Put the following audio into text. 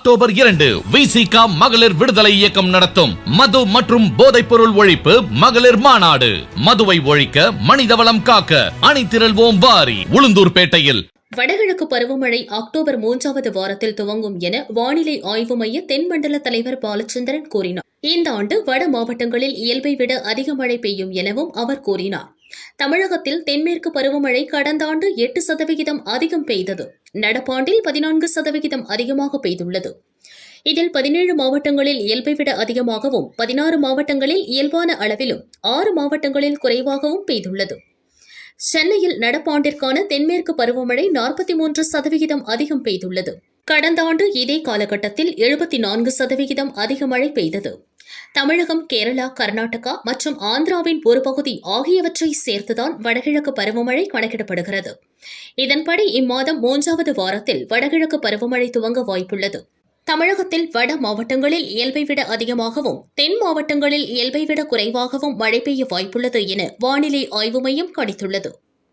October இரண்டு விசிகா மகளிர் விடுதலை இயக்கம் நடத்தும். மது மற்றும் போதைப் பொருள் ஒழிப்பு மகளிர் மாநாடு. மதுவை ஒழிக்க மனிதவளம் காக்க அணிதிரள்வோம் வாரி உளுந்தூர்பேட்டையில் வடகிழக்கு பருவமழை அக்டோபர் மூன்றாவது வாரத்தில் துவங்கும் என வானிலை ஆய்வு மைய தென்மண்டல தலைவர் பாலச்சந்திரன் கூறினார். இந்த ஆண்டு வட மாவட்டங்களில் இயல்பை விட அதிக மழை பெய்யும் எனவும் அவர் கூறினார். தமிழகத்தில் தென்மேற்கு பருவமழை கடந்த ஆண்டு எட்டு சதவிகிதம் அதிகம் பெய்தது. நடப்பாண்டில் பதினான்கு சதவிகிதம் அதிகமாக பெய்துள்ளது. இதில் பதினேழு மாவட்டங்களில் இயல்பை விட அதிகமாகவும் பதினாறு மாவட்டங்களில் இயல்பான அளவிலும் ஆறு மாவட்டங்களில் குறைவாகவும் பெய்துள்ளது. சென்னையில் நடப்பாண்டிற்கான தென்மேற்கு பருவமழை நாற்பத்தி மூன்று சதவிகிதம் அதிகம் பெய்துள்ளது. கடந்த ஆண்டு இதே காலகட்டத்தில் எழுபத்தி நான்கு சதவிகிதம் அதிக மழை பெய்தது. தமிழகம் கேரளா கர்நாடகா மற்றும் ஆந்திராவின் ஒரு பகுதி ஆகியவற்றை சேர்த்துதான் வடகிழக்கு பருவமழை கணக்கிடப்படுகிறது. இதன்படி இம்மாதம் மூன்றாவது வாரத்தில் வடகிழக்கு பருவமழை துவங்க வாய்ப்புள்ளது. தமிழகத்தில் வட மாவட்டங்களில் இயல்பை விட அதிகமாகவும் தென் மாவட்டங்களில் இயல்பை விட குறைவாகவும் மழை பெய்ய வாய்ப்புள்ளது என வானிலை ஆய்வு மையம் கணித்துள்ளது.